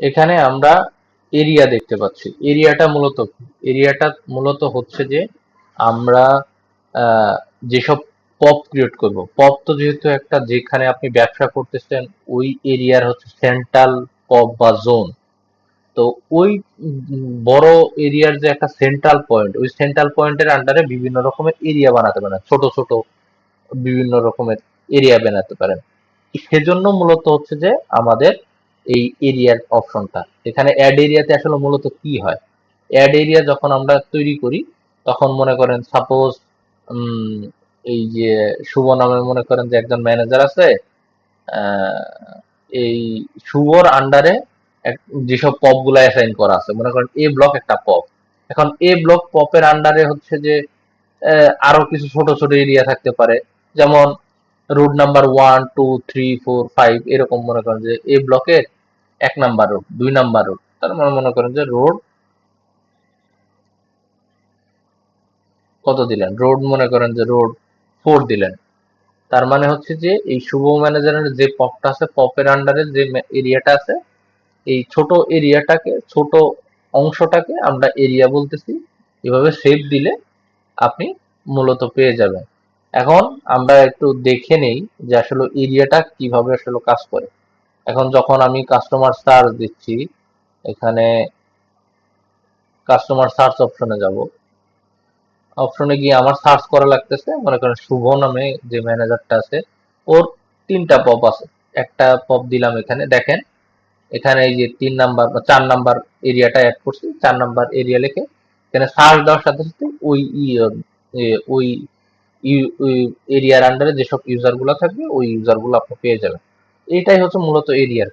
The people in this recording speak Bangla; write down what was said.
এখানে আমরা এরিয়া দেখতে পাচ্ছি। এরিয়াটা মূলত? এরিয়াটা মূলত হচ্ছে যে আমরা যেসব পপ ক্রিয়েট করব। পপ তো যেহেতু একটা, যেখানে আপনি ব্যবসা করতেছেন, ওই এরিয়ার হচ্ছে সেন্ট্রাল পপ বা জোন তো ওই বড় এরিয়ার যে একটা সেন্ট্রাল পয়েন্ট ওই সেন্ট্রাল পয়েন্টের আন্ডারে বিভিন্ন রকমের এরিয়া বানাতে পারেন। ছোট ছোট বিভিন্ন রকমের এরিয়া বানাতে পারেন। সেজন্য মূলত হচ্ছে যে আমাদের এই এরিয়ার অপশনটা। এখানে অ্যাড এরিয়াতে আসলে মূলত কি হয়? অ্যাড এরিয়া যখন আমরা তৈরি করি, তখন মনে করেন সাপোজ এই যে শুভ নামে মনে করেন যে একজন ম্যানেজার আছে এই শুভর আন্ডারে যেসব পপগুলা অ্যাসাইন করা আছে, মনে করেন এ ব্লক একটা পপ এখন এ ব্লক পপের আন্ডারে হচ্ছে যে আরও কিছু ছোট ছোট এরিয়া থাকতে পারে। যেমন route number one two three four five এরকম মনে করেন যে এ ব্লকের এক নাম্বার রোড, দুই নাম্বার রোড। তার মানে মনে করেন যে রোড কত দিলেন? রোড মনে করেন যে রোড ফোর দিলেন। তার মানে হচ্ছে যে এই শুভ ম্যানেজারের যে পপটা আছে, পপের আন্ডারে যে এরিয়াটা আছে, এই ছোট এরিয়াটাকে ছোট অংশটাকে আমরা এরিয়া বলতেছি। এভাবে সেভ দিলে আপনি মূলত পেয়ে যাবেন। এখন আমরা একটু দেখে নেই যে আসলে এরিয়াটা কীভাবে আসলে কাজ করে। এখন যখন আমি কাস্টমার সার্চ দিচ্ছি, এখানে কাস্টমার সার্চ অপশনে যাব। অপশনে গিয়ে আমার সার্চ করা লাগতেছে, মনে করেন শুভ নামে যে ম্যানেজারটা আছে, ওর তিনটা পপ আছে। একটা পপ দিলাম এখানে, দেখেন, এখানে এই যে তিন নাম্বার বা চার নাম্বার এরিয়াটা অ্যাড করছি, চার নাম্বার এরিয়া লিখে এখানে সার্চ দেওয়ার সাথে সাথে ওই ওই এরিয়ার আন্ডারে যেসব ইউজারগুলো থাকবে, ওই ইউজারগুলো আপনি পেয়ে যাবেন। এটাই হচ্ছে মূলত এরিয়ার